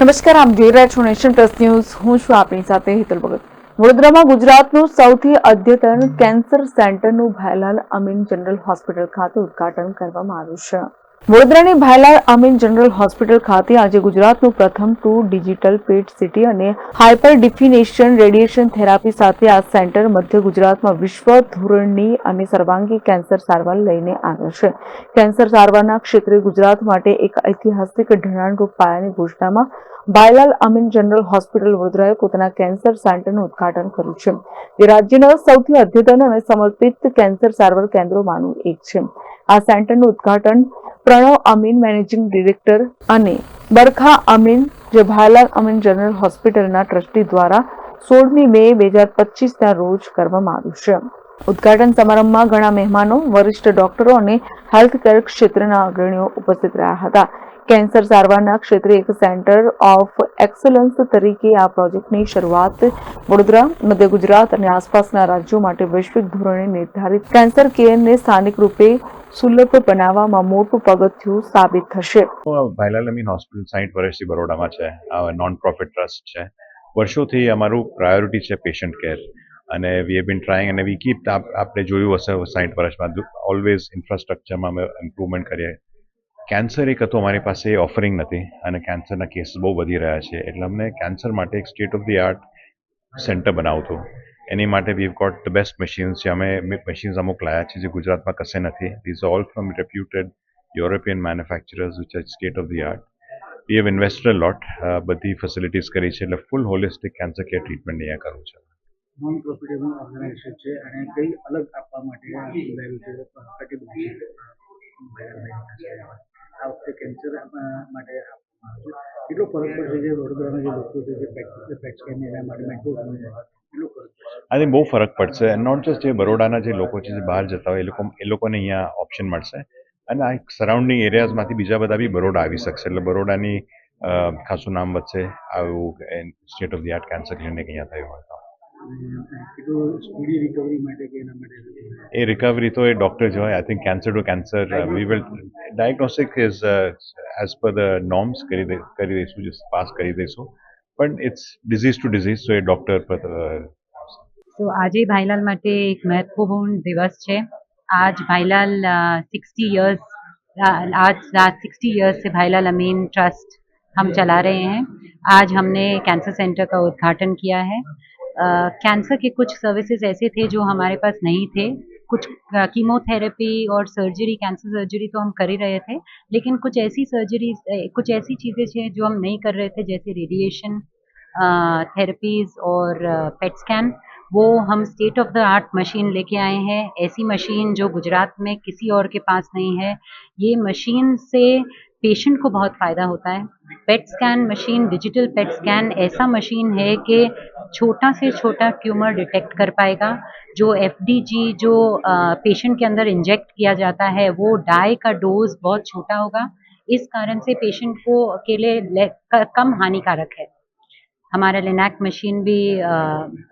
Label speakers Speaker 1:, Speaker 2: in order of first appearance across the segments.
Speaker 1: નમસ્કાર, આપ જોઈ રહ્યા છો નેશન પ્લસ ન્યૂઝ. હું છું આપની સાથે હેતલ ભગત. વડોદરામાં ગુજરાતનું સૌથી અદ્યતન કેન્સર સેન્ટરનું ભાઈલાલ અમીન જનરલ હોસ્પિટલ ખાતે ઉદ્ઘાટન કરવામાં આવ્યું છે. વડોદરાની ભાઈલાલ અમીન જનરલ હોસ્પિટલ ખાતે આજે ગુજરાતનું પ્રથમ ટુ ડિજિટલ પેટ સિટી અને હાઇપર ડિફિનેશન રેડિયેશન થેરાપી સાથે આ સેન્ટર મધ્ય ગુજરાતમાં વિશ્વ ધોરણની અને સર્વાંગી કેન્સર સારવાર લઈને આવ્યો છે. કેન્સર સારવારના ક્ષેત્રે ગુજરાત માટે એક ઐતિહાસિક ઢણાણરૂપ પાયાની ઘોષણામાં ભાયલાલ અમીન જનરલ હોસ્પિટલ વડોદરાએ પોતાના કેન્સર સેન્ટરનું ઉદ્ઘાટન કર્યું છે, જે રાજ્યના સૌથી અદ્યતન અને સમર્પિત કેન્સર સારવાર કેન્દ્રોમાંનું એક છે. આ સેન્ટરનું ઉદ્ઘાટન પ્રણવ અમીન મેનેજિંગ ડિરેક્ટર અને બરખા અમીન જે ભાયલાલ અમીન જનરલ હોસ્પિટલના ટ્રસ્ટી દ્વારા સોળમી મે બે હજાર પચીસના રોજ કરવામાં આવ્યું છે. ઉદ્ઘાટન સમારંભમાં ઘણા મહેમાનો, વરિષ્ઠ ડોક્ટરો અને હેલ્થ કેર ક્ષેત્રના અગ્રણીઓ ઉપસ્થિત રહ્યા હતા. કેન્સર સારવારના ક્ષેત્રે એક સેન્ટર ઓફ એક્સલન્સ તરીકે આ પ્રોજેક્ટની શરૂઆત વડોદરા, મધ્ય ગુજરાત અને આસપાસના રાજ્યો માટે વૈશ્વિક ધોરણે નિર્ધારિત. કેન્સર કેરને સ્થાનિક રૂપે સુલભ બનાવવામાં મોટું પગથિયું સાબિત થશે.
Speaker 2: ભાઈલાલ અમીન હોસ્પિટલ સાઠ વર્ષથી બરોડામાં છે. નોન પ્રોફિટ ટ્રસ્ટ છે. વર્ષોથી અમારું પ્રાયોરિટી છે પેશન્ટ કેર અને વી હેવ બીન ટ્રાઈંગ અને વી કીપ આપણે જોયું હશે સાઠ વર્ષમાં. ઓલવેઝ ઇન્ફ્રાસ્ટ્રક્ચરમાં અમે ઇમ્પ્રુવમેન્ટ કરીએ. કેન્સર એક હતું અમારી પાસે ઓફરિંગ નથી અને કેન્સરના કેસ બહુ વધી રહ્યા છે. એટલે અમને કેન્સર માટે એક state of the art centre બનાવતું. એની માટે we got the best machines અમે મશીન્સ અમુક લાયા છે જે ગુજરાતમાં કશે નથી. These all from reputed European manufacturers which are state of the art we have invested lot બધી ફેસિલિટીઝ કરી છે. એટલે full holistic cancer care treatment અહીંયા કરવું છે.
Speaker 3: છે અને કઈ અલગ આપવા માટે આ વખતે કેન્સર માટે આપવામાં આવે છે. કેટલો ફરક પડશે જે વડોદરાના જે લોકો છે જે પેટ સ્કેન એના માટે કેટલો ફરક
Speaker 2: આઈ થિંક બહુ ફરક પડશે. નોટ જસ્ટ જે બરોડાના જે લોકો છે જે બહાર જતા હોય એ લોકો એ લોકોને અહીંયા ઓપ્શન મળશે. અને આ સરાઉન્ડિંગ એરિયાઝમાંથી બીજા બધા બી બરોડા આવી શકશે. એટલે બરોડાની ખાસું નામ વધશે. આવું state of the art cancer clinic અહીંયા થયું હોય તો. એ રિકવરી તો એ ડૉક્ટર જ હોય I think cancer to cancer we will diagnostic is as per the norms કરી દે કરી દઈશું પાસ કરી દઈશું પણ ઇટ્સ ડિઝીઝ ટુ ડિઝીઝ તો એ ડૉક્ટર પર અ,
Speaker 4: તો આજે भाईलाल માટે એક महत्वपूर्ण दिवस છે आज भाईलाल सिक्सटी इयर्स आज लास्ट सिक्सटी इयर्स से भाईलाल अमीन ट्रस्ट हम चला रहे हैं आज हमने कैंसर सेंटर का उद्घाटन किया है कैंसर के कुछ सर्विसेज ऐसे थे जो हमारे पास नहीं थे कुछ कीमोथेरेपी और सर्जरी कैंसर सर्जरी तो हम कर ही रहे थे लेकिन कुछ ऐसी सर्जरी कुछ ऐसी चीज़ें हैं जो हम नहीं कर रहे थे जैसे रेडिएशन थेरेपीज और पेट स्कैन वो हम state of the art machine लेके आए हैं। ऐसी मशीन जो गुजरात में किसी और के पास नहीं है। ये मशीन से पेशेंट को बहुत फ़ायदा होता है। PET scan machine digital PET scan ऐसा मशीन है कि छोटा से छोटा ट्यूमर डिटेक्ट कर पाएगा। जो एफडीजी जो पेशेंट के अंदर इंजेक्ट किया जाता है, वो डाई का डोज बहुत छोटा होगा। इस कारण से पेशेंट को अकेले लिए कम हानिकारक है। हमारा लिनैक मशीन भी अ,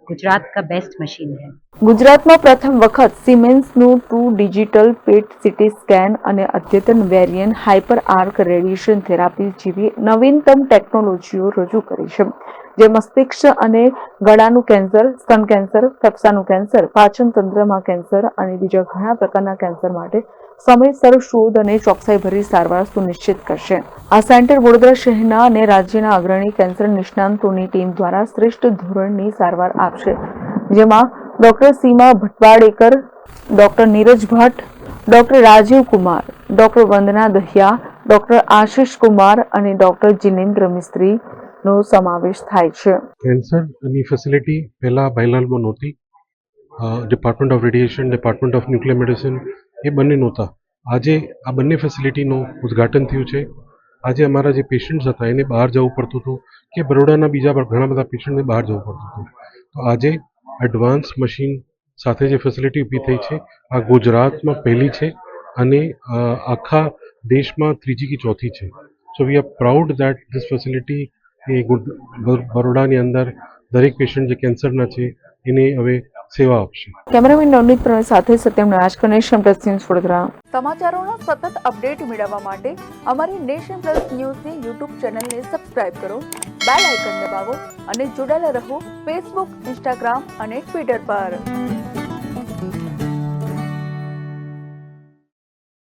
Speaker 4: गुजरात का बेस्ट मशीन है
Speaker 1: ગુજરાતમાં પ્રથમ વખત સિમેન્સનું two digital PET CT scan અને અદ્યતન variant hyper arc radiation therapy જેવી નવીનતમ ટેકનોલોજીઓ રજૂ કરી છે જે મસ્તિષ્ક અને ગળાનું કેન્સર સ્તન કેન્સર ફેફસાનું કેન્સર પાચન તંત્રમાં કેન્સર અને બીજા ઘણા પ્રકારના કેન્સર માટે સમયસર શોધ અને ચોકસાઈભરી સારવાર સુનિશ્ચિત કરશે. આ સેન્ટર વડોદરા શહેરના અને રાજ્યના અગ્રણી કેન્સર નિષ્ણાંતોની ટીમ દ્વારા શ્રેષ્ઠ ધોરણની સારવાર આપશે, જેમાં doctor Seema Bhatwadekar, doctor Neeraj Bhatt, doctor Rajeev Kumar, doctor Vandana Dahiya, doctor Ashish Kumar અને ડોક્ટર જિનેન્દ્ર મિસ્ત્રીનો સમાવેશ થાય છે.
Speaker 5: કેન્સરની ફેસિલિટી પહેલાં બાયલાલમાં નહોતી. Department of radiation department of nuclear medicine એ બંને નહોતા. આજે આ બંને ફેસિલિટીનું ઉદ્ઘાટન થયું છે. આજે અમારા જે પેશન્ટ્સ હતા, એને બહાર જવું પડતું હતું કે બરોડાના બીજા ઘણા બધા પેશન્ટને બહાર જવું પડતું હતું. તો આજે એડવાન્સ મશીન સાથે જે ફેસિલિટી ઊભી થઈ છે, આ ગુજરાતમાં પહેલી છે અને આખા દેશમાં ત્રીજી કે ચોથી છે. So we are proud that this facility એ બરોડાની અંદર દરેક પેશન્ટ જે કેન્સરના છે, એને હવે સેવા આપશે.
Speaker 1: કેમેરામેન નવનીત પ્રવીણ સાથે સત્યમ નાશ નેશન પ્લસ ન્યૂઝ વડોદરા. સમાચારોના સતત અપડેટ મેળવવા માટે અમારી નેશન પ્લસ ન્યૂઝની યુટ્યુબ ચેનલને સબસ્ક્રાઇબ કરો બેલ આઇકન દબાવો અને જોડાયેલા રહો ફેસબુક ઇન્સ્ટાગ્રામ અને ટ્વિટર પર.